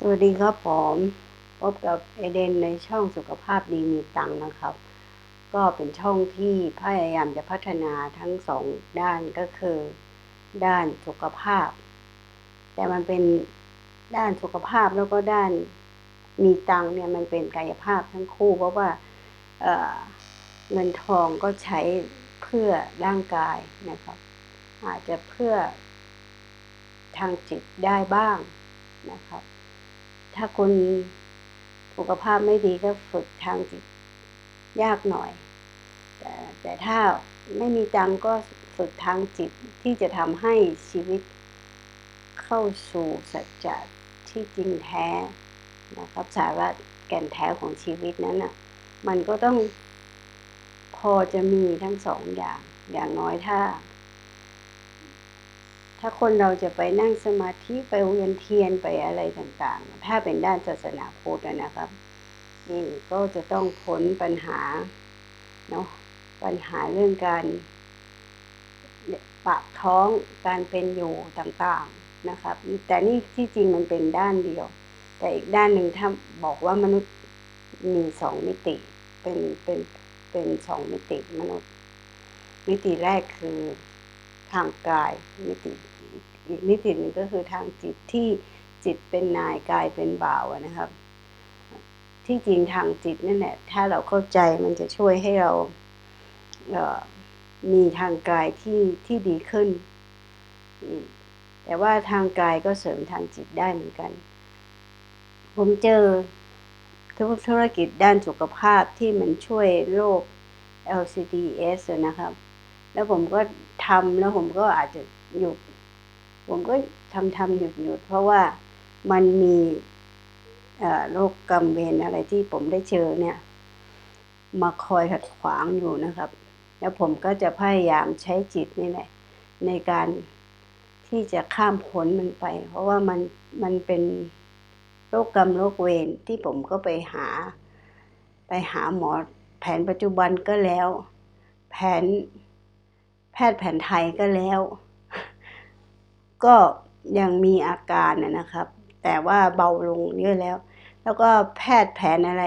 สวัสดีครับผมพบกับเอเดนในช่องสุขภาพดีมีตังนะครับ ก็เป็นช่องที่พยายามจะพัฒนาทั้งสองด้านก็คือ ด้านสุขภาพ แต่มันเป็นด้านสุขภาพแล้วก็ด้านมีตังเนี่ยมันเป็นกายภาพทั้งคู่ เพราะว่าเเงินทองก็ใช้เพื่อร่างกายนะครับ อาจจะเพื่อทางจิตได้บ้างนะครับ ถ้าคนสุขภาพไม่ดีก็ฝึกทางจิตยากหน่อย แต่แต่ถ้าไม่มีจังก็ฝึกทางจิตที่จะทำให้ชีวิตเข้าสู่สัจจะที่จริงแท้นะครับสาระแก่นแท้ของชีวิตนั้นน่ะ มันก็ต้องพอจะมีทั้งสองอย่างอย่างน้อยถ้า ถ้าคนเราจะไปนั่งสมาธิไปเวียนเทียนไปอะไรต่างๆ ถ้าเป็นด้านศาสนาพุทธนะครับนี่ก็จะต้องพ้นปัญหาเนาะปัญหาเรื่องการปากท้องการเป็นอยู่ต่างๆนะครับ แต่นี่ที่จริงมันเป็นด้านเดียว แต่อีกด้านหนึ่งถ้าบอกว่ามนุษย์มีสองมิติเป็นเป็นเป็นสองมิติมนุษย์ มิติแรกคือ ทางกายมิติอีกมิติหนึ่งก็คือทางจิตที่จิตเป็นนายกายเป็นบ่าวนะครับ ที่จริงทางจิตนั่นแหละถ้าเราเข้าใจมันจะช่วยให้เราเมีทางกายที่ที่ดีขึ้น แต่ว่าทางกายก็เสริมทางจิตได้เหมือนกัน ผมเจอธุรกิจด้านสุขภาพที่มันช่วยโรค LCDS นะครับ แล้วผมก็ ทำแล้วผมก็อาจจะหยุด ผมก็ทำทำหยุดหยุดเพราะว่ามันมีโรคกรรมเวรอะไรที่ผมได้เจอเนี่ย มาคอยขัดขวางอยู่นะครับ แล้วผมก็จะพยายามใช้จิตนี่แหละ ในการที่จะข้ามพ้นมันไป เพราะว่ามันมันเป็นโรคกรรมโรคเวรที่ผมก็ไปหา ไปหาหมอแผนปัจจุบันก็แล้ว แผน พทย์แผนไทยก็แล้ว ก็ยังมีอาการนะครับ แต่ว่าเบาลงเยอะแล้ว แล้วก็แพทย์แผนอะไร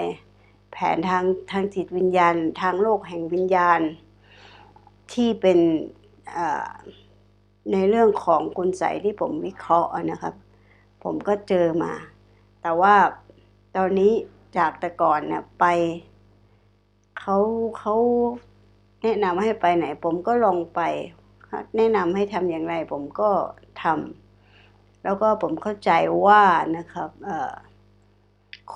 แผนทางทางจิตวิญญาณ ทางโลกแห่งวิญญาณ ที่เป็นในเรื่องของคุณใสที่ผมวิเคราะห์นะครับ ผมก็เจอมา แต่ว่าตอนนี้จากแต่ก่อนเนี่ยไปเขาเขา แนะนำให้ไปไหนผมก็ลองไปแนะนำให้ทำอย่างไรผมก็ทำแล้วก็ผมเข้าใจว่านะครับ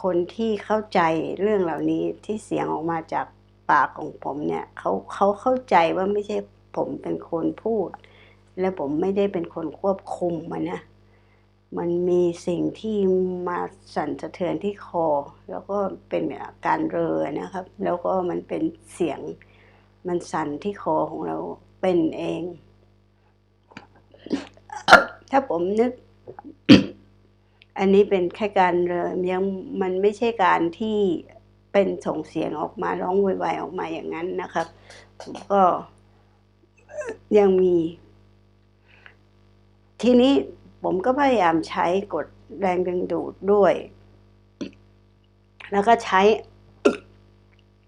คนที่เข้าใจเรื่องเหล่านี้ที่เสียงออกมาจากปากของผมเนี่ยเขาเขาเข้าใจว่าไม่ใช่ผมเป็นคนพูด และผมไม่ได้เป็นคนควบคุมมันนะมันมีสิ่งที่มาสั่นสะเทือนที่คอ แล้วก็เป็นอาการเรอนะครับ แล้วก็มันเป็นเสียง มันสั่นที่คอของเราเป็นเอง ถ้าผมนึก อันนี้เป็นแค่การเริ่มยังมันไม่ใช่การที่เป็นส่งเสียงออกมาร้องวไวๆออกมาอย่างนั้นนะครับผมก็ยังมี ทีนี้ผมก็พยายามใช้กดแรงดึงดูดด้วย แล้วก็ใช้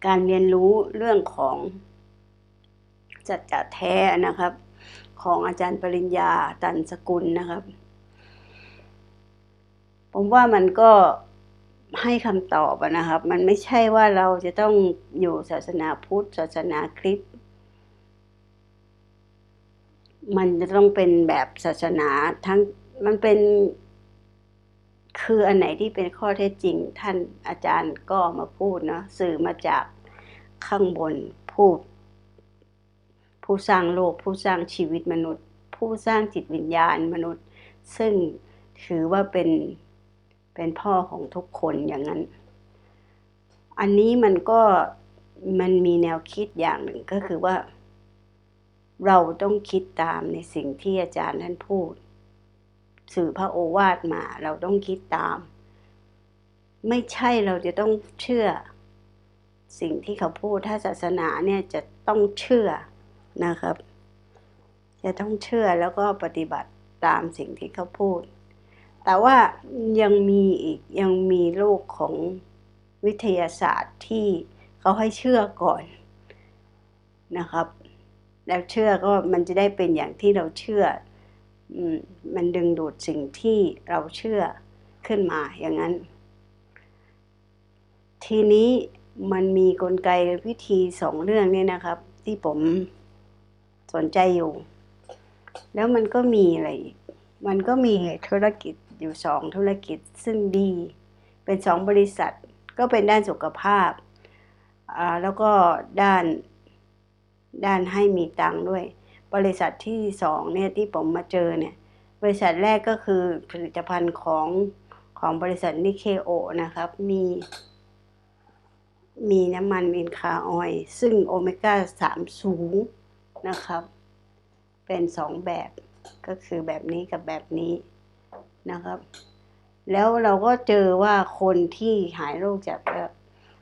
การเรียนรู้เรื่องของ จัดจัดแท้นะครับ ของอาจารย์ปริญญาตันสกุลนะครับ ผมว่ามันก็ให้คำตอบนะครับ มันไม่ใช่ว่าเราจะต้องอยู่ศาสนาพุทธ ศาสนาคริสต์มันจะต้องเป็นแบบศาสนาทั้งมันเป็นคืออันไหนที่เป็นข้อเท็จจริงท่านอาจารย์ก็มาพูดเนาะสื่อมาจากข้างบนพูด ผู้สร้างโลก ผู้สร้างชีวิตมนุษย์ ผู้สร้างจิตวิญญาณมนุษย์ ซึ่งถือว่าเป็นเป็นพ่อของทุกคนอย่างนั้น อันนี้มันก็มันมีแนวคิดอย่างหนึ่งก็คือว่า เราต้องคิดตามในสิ่งที่อาจารย์ท่านพูด สื่อพระโอวาทมา เราต้องคิดตาม ไม่ใช่เราจะต้องเชื่อ สิ่งที่เขาพูดถ้าศาสนาเนี่ยจะต้องเชื่อ นะครับ จะต้องเชื่อแล้วก็ปฏิบัติตามสิ่งที่เขาพูด แต่ว่ายังมีอีกยังมีโลกของวิทยาศาสตร์ที่เขาให้เชื่อก่อนนะครับ แล้วเชื่อก็มันจะได้เป็นอย่างที่เราเชื่อมันดึงดูดสิ่งที่เราเชื่อขึ้นมาอย่างนั้น ทีนี้มันมีกลไกวิธีสองเรื่องนี้นะครับ ที่ผม สนใจอยู่ แล้วมันก็มีอะไรอีกมันก็มีธุรกิจอยู่สองธุรกิจซึ่งดี เป็นสองบริษัทก็เป็นด้านสุขภาพ แล้วก็ด้านด้านให้มีตังค์ด้วย บริษัทที่สองเนี่ยที่ผมมาเจอเนี่ย บริษัทแรกก็คือผลิตภัณฑ์ของของบริษัทนิเคโอนะครับ มี มีน้ำมันอินคาออย ซึ่งโอเมก้าสามสูง นะครับ เป็นสองแบบก็คือแบบนี้กับแบบนี้นะครับ แล้วเราก็เจอว่าคนที่หายโรคจาก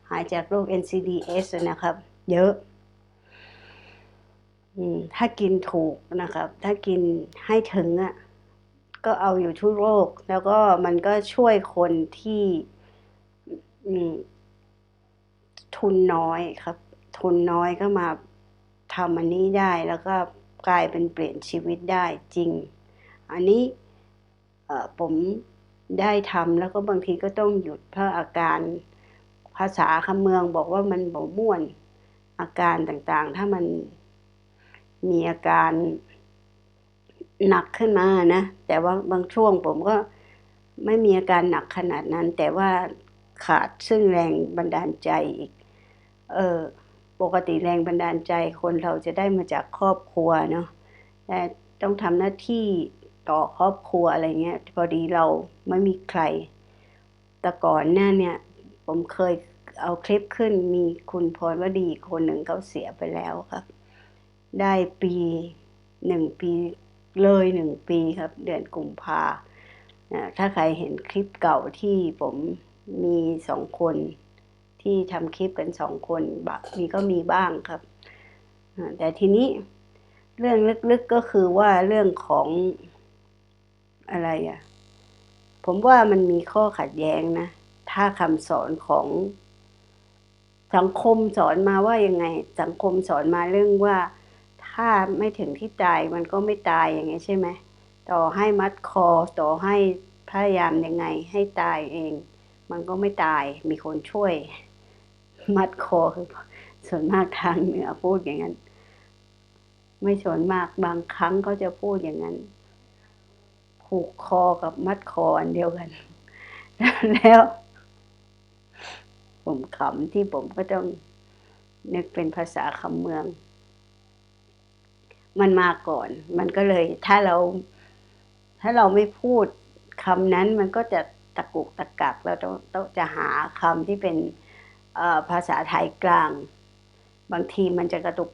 หายจากโรค NCDs นะครับ เยอะถ้ากินถูกนะครับ ถ้ากินให้ถึงอะก็เอาอยู่ทุกโรค แล้วก็มันก็ช่วยคนที่ทุนน้อยครับ ทุนน้อยก็มา ทำอันนี้ได้แล้วก็กลายเป็นเปลี่ยนชีวิตได้จริง อันนี้ผมได้ทำแล้วก็บางทีก็ต้องหยุดเพราะอาการภาษาคำเมืองบอกว่ามันบ่ม่วนอาการต่างๆ ถ้ามันมีอาการหนักขึ้นมานะ แต่ว่าบางช่วงผมก็ไม่มีอาการหนักขนาดนั้น แต่ว่าขาดซึ่งแรงบันดาลใจอีก เออ ปกติแรงบันดาลใจคนเราจะได้มาจากครอบครัวเนาะแต่ต้องทำหน้าที่ต่อครอบครัวอะไรเงี้ย พอดีเราไม่มีใคร แต่ก่อนหน้าเนี่ย ผมเคยเอาคลิปขึ้นมีคุณพรวดีคนหนึ่งเขาเสียไปแล้วครับ ได้ปีหนึ่งปีเลยหนึ่งปีครับ เดือนกุมภานะถ้าใครเห็นคลิปเก่าที่ผมมีสองคน ที่ทำคลิปกันสองคนบมีก็มีบ้างครับ แต่ทีนี้เรื่องลึกๆก็คือว่าเรื่องของอะไรอะ ผมว่ามันมีข้อขัดแย้งนะ ถ้าคำสอนของสังคมสอนมาว่ายังไง สังคมสอนมาเรื่องว่าถ้าไม่ถึงที่ตายมันก็ไม่ตายอย่างไงใช่ไหมต่อให้มัดคอต่อให้พยายามยังไง ให้ตายเอง มันก็ไม่ตายมีคนช่วย มัดคอคือส่วนมากทางเหนือพูดอย่างนั้น ไม่ส่วนมากบางครั้งเขาจะพูดอย่างนั้นผูกคอกับมัดคออันเดียวกัน แล้ว ผมขำที่ผมก็ต้องนึกเป็นภาษาคำเมือง มันมาก่อน มันก็เลย ถ้าเรา ถ้าเราไม่พูดคำนั้นมันก็จะตะกุกตะกักเราต้องต้องจะหาคำที่เป็น ภาษาไทยกลาง บางทีมันจะกระตุก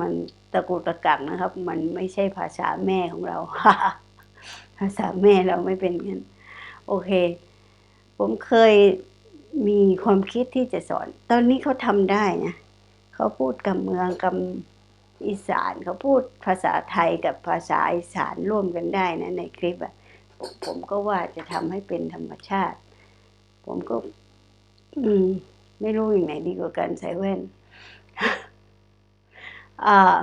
มันตะกุกตะกักนะครับ มันไม่ใช่ภาษาแม่ของเรา ภาษาแม่เราไม่เป็นงั้นโอเค ผมเคยมีความคิดที่จะสอน ตอนนี้เขาทำได้นะเขาพูดกับเมืองกับอีสานเขาพูดภาษาไทยกับภาษาอีสานร่วมกันได้นะในคลิปอะผมผมก็ว่าจะทำให้เป็นธรรมชาติ ผมก็ อืม ไม่รู้อย่างไหนดีกว่ากันใส่แว่นอ่า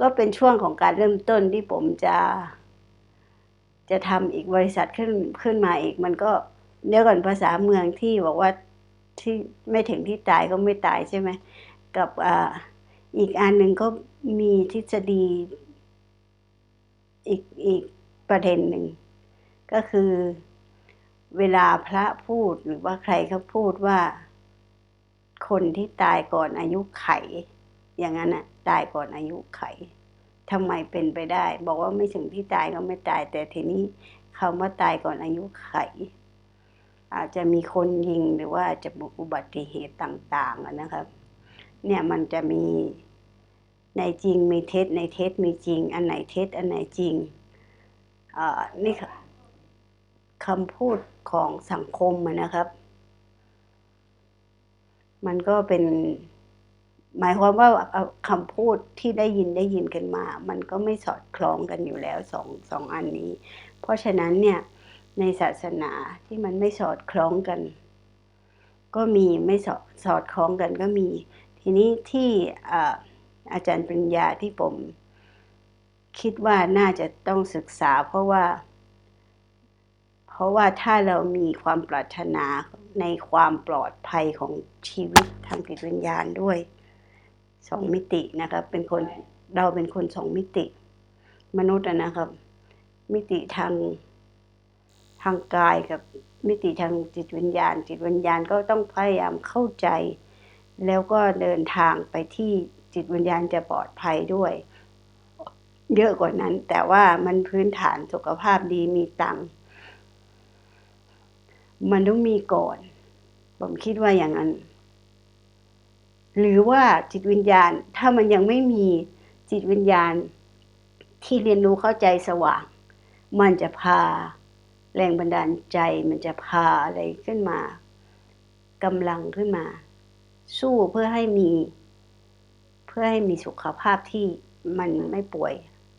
ก็เป็นช่วงของการเริ่มต้นที่ผมจะ จะทำอีกบริษัทขึ้นขึ้นมาอีก มันก็เดี๋ยวก่อนภาษาเมืองที่บอกว่าที่ไม่ถึงที่ตายก็ไม่ตายใช่ไหมกับอ่าอีกอันหนึ่งก็มีทฤษฎีอีกอีกประเด็นหนึ่งก็คือ เวลาพระพูดหรือว่าใครเขาพูดว่า คนที่ตายก่อนอายุไข อย่างนั้นน่ะตายก่อนอายุไขทำไมเป็นไปได้ บอกว่าไม่ถึงที่ตายก็ไม่ตาย แต่ทีนี้คำว่าตายก่อนอายุไข อาจจะมีคนยิงหรือว่าจะอุบัติเหตุต่างๆนะครับ เนี่ยมันจะมีในจริงมีเท็จในเท็จมีจริง อันไหนเท็จอันไหนจริงอ่านี่ค่ะ คำพูดของสังคมนะครับ มันก็เป็น หมายความว่าเอาคำพูดที่ได้ยินได้ยินกันมา มันก็ไม่สอดคล้องกันอยู่แล้วสองสองอันนี้ เพราะฉะนั้นเนี่ยในศาสนาที่มันไม่สอดคล้องกัน ก็มีไม่สอดสอดคล้องกันก็มี ทีนี้ที่อาจารย์ปริญญาที่ผมคิดว่าน่าจะต้องศึกษาเพราะว่า เพราะว่าถ้าเรามีความปรารถนาในความปลอดภัยของชีวิตทางจิตวิญญาณด้วยสองมิตินะครับเป็นคนเราเป็นคนสองมิติ มนุษย์นะครับ มิติทางทางกายกับมิติทางจิตวิญญาณ จิตวิญญาณก็ต้องพยายามเข้าใจ แล้วก็เดินทางไปที่จิตวิญญาณจะปลอดภัยด้วย เยอะกว่านั้น แต่ว่ามันพื้นฐานสุขภาพดีมีตัง มันต้องมีก่อน ผมคิดว่าอย่างนั้น หรือว่าจิตวิญญาณถ้ามันยังไม่มีจิตวิญญาณที่เรียนรู้เข้าใจสว่าง มันจะพาแรงบันดาลใจ มันจะพาอะไรขึ้นมากำลังขึ้นมา สู้เพื่อให้มี เพื่อให้มีสุขภาพที่มันไม่ป่วย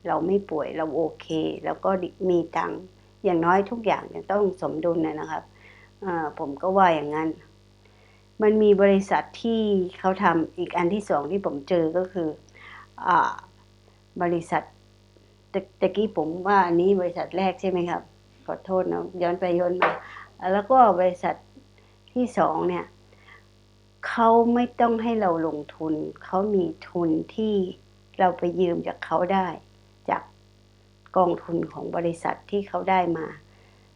เราไม่ป่วยเราโอเค แล้วก็มีตังอย่างน้อยทุกอย่างจะต้องสมดุลนะครับ ผมก็ว่าอย่างนั้น มันมีบริษัทที่เขาทำอีกอันที่สองที่ผมเจอก็คืออบริษัทตะกี้ผมว่าอันนี้บริษัทแรกใช่ไหมครับ ขอโทษนะย้อนไปย้อนมา แล้วก็บริษัทที่สองเนี่ยเขาไม่ต้องให้เราลงทุน เขามีทุนที่เราไปยืมจากเขาได้ จากกองทุนของบริษัทที่เขาได้มา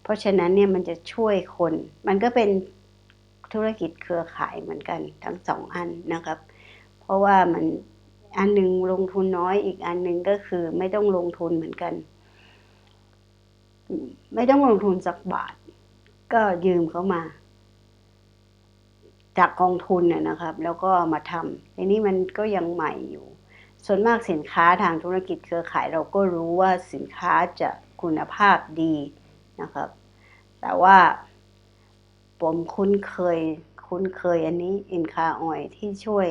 เพราะฉะนั้นเนี่ยมันจะช่วยคน มันก็เป็นธุรกิจเครือข่ายเหมือนกันทั้งสองอันนะครับ เพราะว่ามันอันหนึ่งลงทุนน้อยอีกอันหนึ่งก็คือไม่ต้องลงทุนเหมือนกัน ไม่ต้องลงทุนสักบาท ก็ยืมเขามา จากกองทุนน่ยนะครับ แล้วก็มาทำทีนี้มันก็ยังใหม่อยู่ ส่วนมากสินค้าทางธุรกิจเครือข่าย เราก็รู้ว่าสินค้าจะคุณภาพดี นะครับ แต่ว่าผมคุ้นเคย คุ้นเคยอันนี้อินคาออยที่ช่วย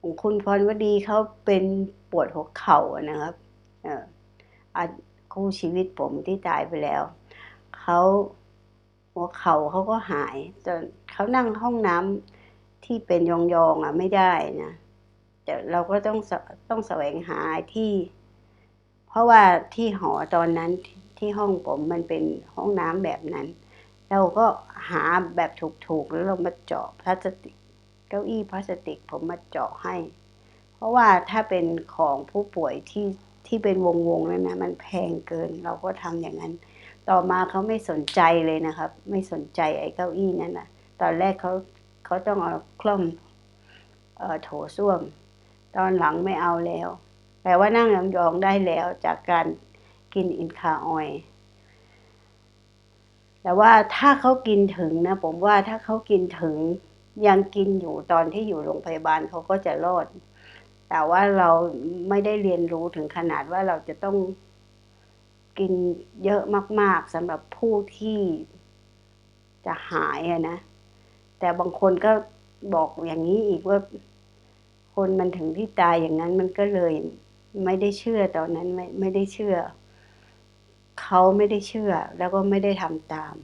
ของคุณพรวดีเขาเป็นปวดหัวเข่านะครับเออคู่ชีวิตผมที่ตายไปแล้วเขาหัวเข่าเขาก็หายจนเขานั่งห้องน้ำที่เป็นยองๆอะไม่ได้นะแต่เราก็ต้องต้องแสวงหาที่ เพราะว่าที่หอตอนนั้น ที่ห้องผมมันเป็นห้องน้ำแบบนั้น เราก็หาแบบถูกๆแล้วเรามาเจาะพลาสติก เก้าอี้พลาสติกผมมาเจาะให้ เพราะว่าถ้าเป็นของผู้ป่วยที่ที่เป็นวงวงนั้นนะมันแพงเกินเราก็ทำอย่างนั้น ต่อมาเขาไม่สนใจเลยนะครับ ไม่สนใจไอ้เก้าอี้นั้นนะตอนแรกเขาเขาต้องเอาคล่อมเอ่อโถส้วม ตอนหลังไม่เอาแล้วแต่ว่านั่งยองๆได้แล้วจากการ กินอินคาออยแต่ว่าถ้าเขากินถึงนะ ผมว่าถ้าเขากินถึงยังกินอยู่ตอนที่อยู่โรงพยาบาลเขาก็จะรอด แต่ว่าเราไม่ได้เรียนรู้ถึงขนาดว่าเราจะต้องกินเยอะมาก ๆสำหรับผู้ที่จะหายอะนะ แต่บางคนก็บอกอย่างนี้อีกว่า คนมันถึงที่ตายอย่างนั้นมันก็เลย ไม่ได้เชื่อตอนนั้นไม่ไม่ได้เชื่อ เขาไม่ได้เชื่อแล้วก็ไม่ได้ทำตาม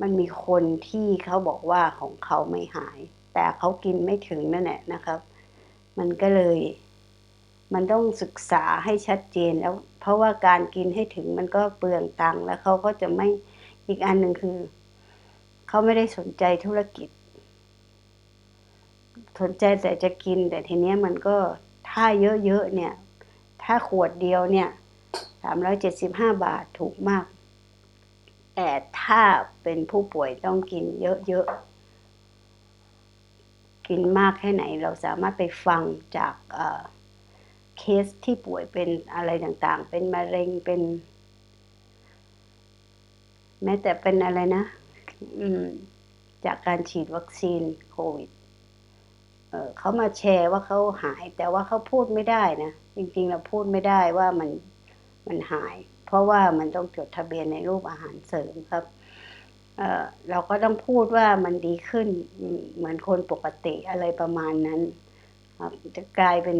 มันมีคนที่เขาบอกว่าของเขาไม่หาย แต่เขากินไม่ถึงนั่นแหละนะครับ มันก็เลย มันต้องศึกษาให้ชัดเจนแล้ว เพราะว่าการกินให้ถึงมันก็เปลืองตังค์แล้วเขาก็จะไม่อีกอันหนึ่งคือเขาไม่ได้สนใจธุรกิจ สนใจแต่จะกิน แต่ทีเนี้ยมันก็ถ้าเยอะๆเนี่ย ถ้าขวดเดียวเนี่ย สามร้อยเจ็ดสิบห้าบาทถูกมาก แต่ถ้าเป็นผู้ป่วยต้องกินเยอะๆ กินมากแค่ไหนเราสามารถไปฟังจากเคสที่ป่วยเป็นอะไรต่างๆ เป็นมะเร็งเป็น แม้แต่เป็นอะไรนะจากการฉีดวัคซีนโควิดเขามาแชร์ว่าเขาหาย แต่ว่าเขาพูดไม่ได้นะ จริงๆเราพูดไม่ได้ว่ามัน มันหาย เพราะว่ามันต้องจดทะเบียนในรูปอาหารเสริมครับเราก็ต้องพูดว่ามันดีขึ้นเหมือนคนปกติอะไรประมาณนั้นจะกลายเป็น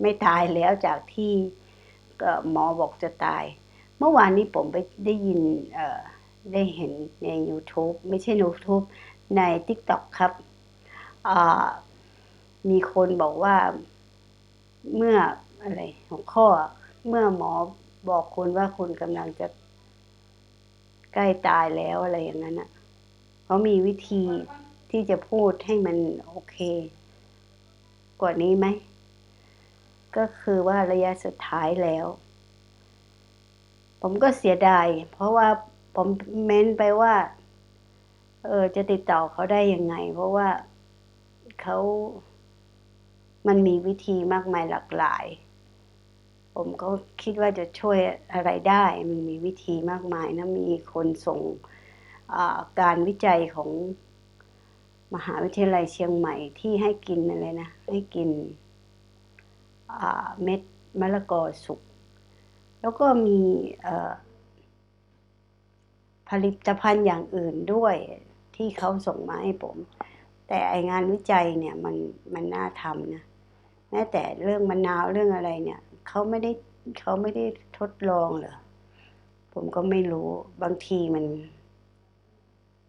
ไม่ตายแล้วจากที่หมอบอกจะตาย เมื่อวานนี้ผมไปได้ยินได้เห็นใน YouTube ไม่ใช่ YouTube ใน TikTok ครับมีคนบอกว่าเมื่ออะไรหัวข้อเมื่อหมอ บอกคุณว่าคุณกำลังจะใกล้ตายแล้วอะไรอย่างนั้นอะเขามีวิธีที่จะพูดให้มันโอเค กว่านี้ไหม ก็คือว่าระยะสุดท้ายแล้ว ผมก็เสียดาย เพราะว่าผมเม้นไปว่า เออจะติดต่อเขาได้ยังไง เพราะว่าเขามันมีวิธีมากมายหลากหลาย มก็คิดว่าจะช่วยอะไรได้มันมีวิธีมากมายนะมีคนส่งการวิจัยของมหาวิทยาลัยเชียงใหม่ที่ให้กินอะไรนะ ให้กินเม็ดมะละกอสุก แล้วก็มีผลิตภัณฑ์อย่างอื่นด้วยที่เขาส่งมาให้ผม แต่ไองานวิจัยเนี่ยมันมันน่าทำนะแม้แต่เรื่องมะนาวเรื่องอะไรเนี่ย เขาไม่ได้เขาไม่ได้ทดลองเหรอผมก็ไม่รู้บางทีมัน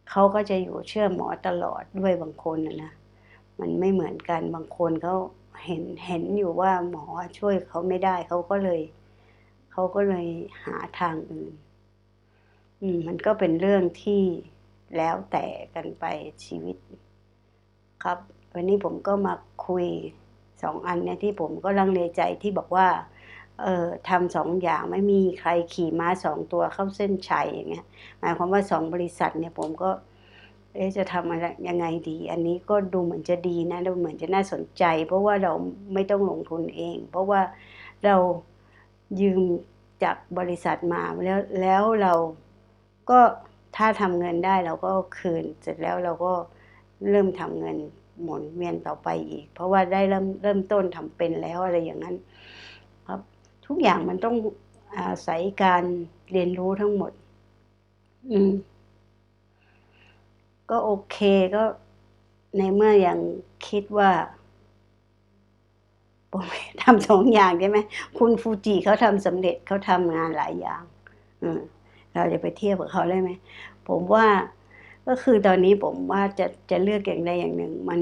เขาก็จะอยู่เชื่อหมอตลอดด้วยบางคนนะนะมันไม่เหมือนกันบางคนเขาเห็นเห็นอยู่ว่าหมอช่วยเขาไม่ได้เขาก็เลยเขาก็เลยหาทางอื่น อืม มันก็เป็นเรื่องที่แล้วแต่กันไปชีวิต ครับ วันนี้ผมก็มาคุยสองอันเนี่ยที่ผมก็ลังเลใจที่บอกว่า ทำสองอย่างไม่มีใครขี่ม้าสองตัวเข้าเส้นชัยอย่างเงี้ยหมายความว่าสองบริษัทเนี่ยผมก็เอ๊จะทำอะไรยังไงดี อันนี้ก็ดูเหมือนจะดีนะดูเหมือนจะน่าสนใจ เพราะว่าเราไม่ต้องลงทุนเอง เพราะว่าเรายืมจากบริษัทมาแล้วแล้วเราก็ถ้าทำเงินได้เราก็คืน เสร็จแล้วเราก็เริ่มทำเงินหมุนเวียนต่อไปอีก เพราะว่าได้เริ่มเริ่มต้นทำเป็นแล้วอะไรอย่างนั้น ทุกอย่างมันต้องอาศัยการเรียนรู้ทั้งหมด อืม ก็โอเคก็ในเมื่อยังคิดว่าผมทำสองอย่างใช่ไหมคุณฟูจิเขาทำสำเร็จเขาทำงานหลายอย่างอืมเราจะไปเทียบกับเขาได้ไหมผมว่าก็คือตอนนี้ผมว่าจะจะเลือกอย่างใดอย่างหนึ่ง มัน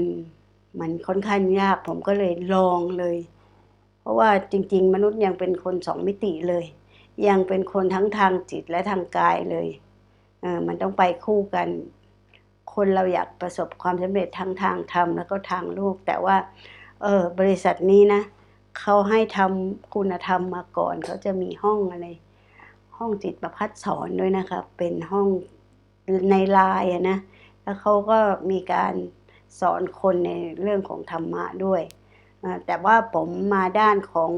มันค่อนข้างยาก ผมก็เลยลองเลยเพ ราะว่าจริง ๆ มนุษย์ยังเป็นคนสองมิติเลย ยังเป็นคนทั้งทางจิตและทางกายเลยเออมันต้องไปคู่กัน คนเราอยากประสบความสำเร็จทั้งทางธรรมแล้วก็ทางโลก แต่ว่าเออบริษัทนี้นะเขาให้ทำคุณธรรมมาก่อนเขาจะมีห้องอะไร ห้องจิตประพัฒสอนด้วยนะครับเป็นห้องในไลน์นะแล้วเขาก็มีการสอนคนในเรื่องของธรรมะด้วย แต่ว่าผมมาด้านของ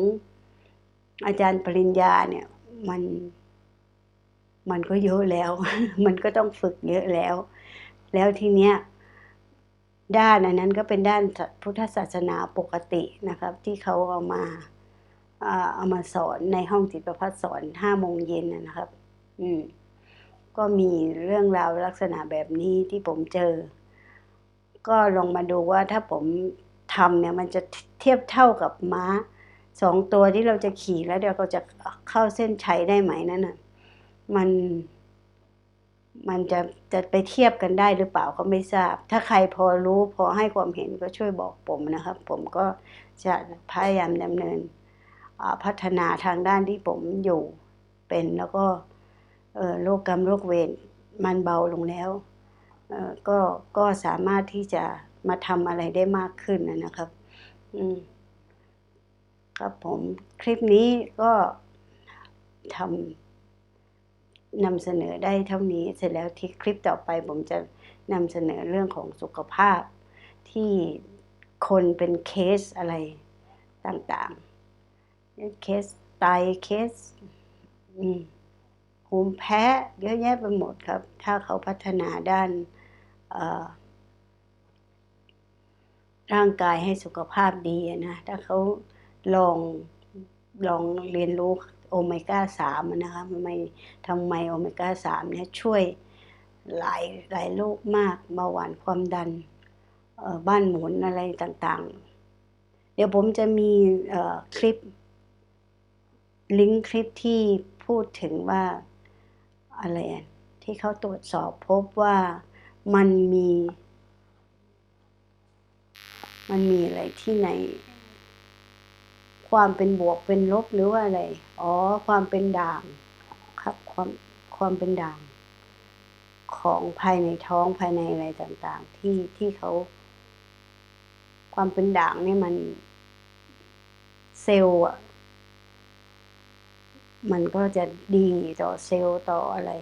อาจารย์ปริญญาเนี่ยมันมันก็เยอะแล้ว มันก็ต้องฝึกเยอะแล้ว แล้วทีเนี้ยด้านอันนั้นก็เป็นด้านพุทธศาสนาปกตินะครับ ที่เขาเอามาเอามาสอนในห้องจิตประพัฒสอนห้าโมงเย็นนะครับ อืม ก็มีเรื่องราวลักษณะแบบนี้ที่ผมเจอ ก็ลองมาดูว่าถ้าผม ทำเนี่ยมันจะเทียบเท่ากับม้าสองตัวที่เราจะขี่แล้วเดี๋ยวเราจะเข้าเส้นชัยได้ไหมนั่นน่ะมันมันจะจะไปเทียบกันได้หรือเปล่าก็ไม่ทราบ ถ้าใครพอรู้พอให้ความเห็นก็ช่วยบอกผมนะครับ ผมก็จะพยายามดำเนินพัฒนาทางด้านที่ผมอยู่เป็นแล้วก็โรคกรรมโรคเวรมันเบาลงแล้วก็ก็สามารถที่จะ มาทำอะไรได้มากขึ้นนะครับ อืมครับผมคลิปนี้ก็ทำนำเสนอได้เท่านี้ เสร็จแล้วที่คลิปต่อไปผมจะนำเสนอเรื่องของสุขภาพ ที่คนเป็นเคสอะไรต่างๆ เคสไตเคสภูมิแพ้เยอะแยะไปหมดครับ ถ้าเขาพัฒนาด้าน ร่างกายให้สุขภาพดีนะถ้าเขาลองลองเรียนรู้โอเมก้าสามนะคะทำไมทำไมโอเมก้าสามเนี่ยช่วยหลายหลายโรคมากเบาหวานความดันบ้านหมุนอะไรต่างๆ เดี๋ยวผมจะมีคลิป ลิงก์คลิปที่พูดถึงว่าอะไรที่เขาตรวจสอบพบว่ามันมี มันมีอะไรที่ในความเป็นบวกเป็นลบหรือว่าอะไร อ๋อ ความเป็นด่าง ครับ ความความเป็นด่าง ของภายในท้องภายในอะไรต่าง ๆ ที่ที่เขา ความเป็นด่างนี่มันเซลล์อะมันก็จะดีต่อเซลล์ต่ออะไร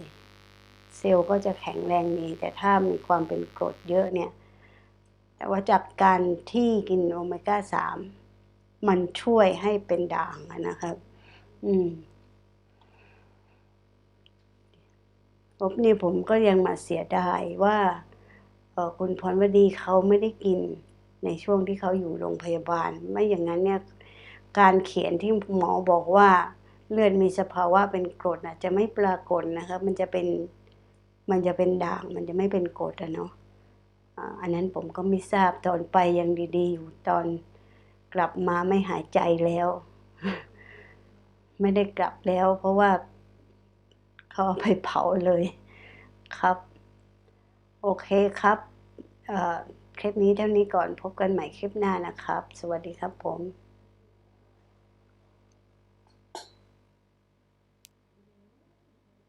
เซลล์ก็จะแข็งแรงดี แต่ถ้ามีความเป็นกรดเยอะเนี่ย แต่ว่าจากการที่กินโอเมก้าสามมันช่วยให้เป็นด่างนะครับ อืมปุ๊บนี่ผมก็ยังมาเสียดายว่าออคุณพรวดีเขาไม่ได้กินในช่วงที่เขาอยู่โรงพยาบาล ไม่อย่างนั้นเนี่ยการเขียนที่หมอบอกว่าเลือดมีสภาวะเป็นกรดนะจะไม่ปรากฏนะครับมันจะเป็นมันจะเป็นด่างมันจะไม่เป็นกรดอะเนาะ อันนั้นผมก็ไม่ทราบตอนไปยังดีๆอยู่ตอนกลับมาไม่หายใจแล้ว ไม่ได้กลับแล้ว เพราะว่าเขาเอาไปเผาเลยครับ โอเคครับคลิปนี้เท่านี้ก่อนพบกันใหม่คลิปหน้านะครับ สวัสดีครับผม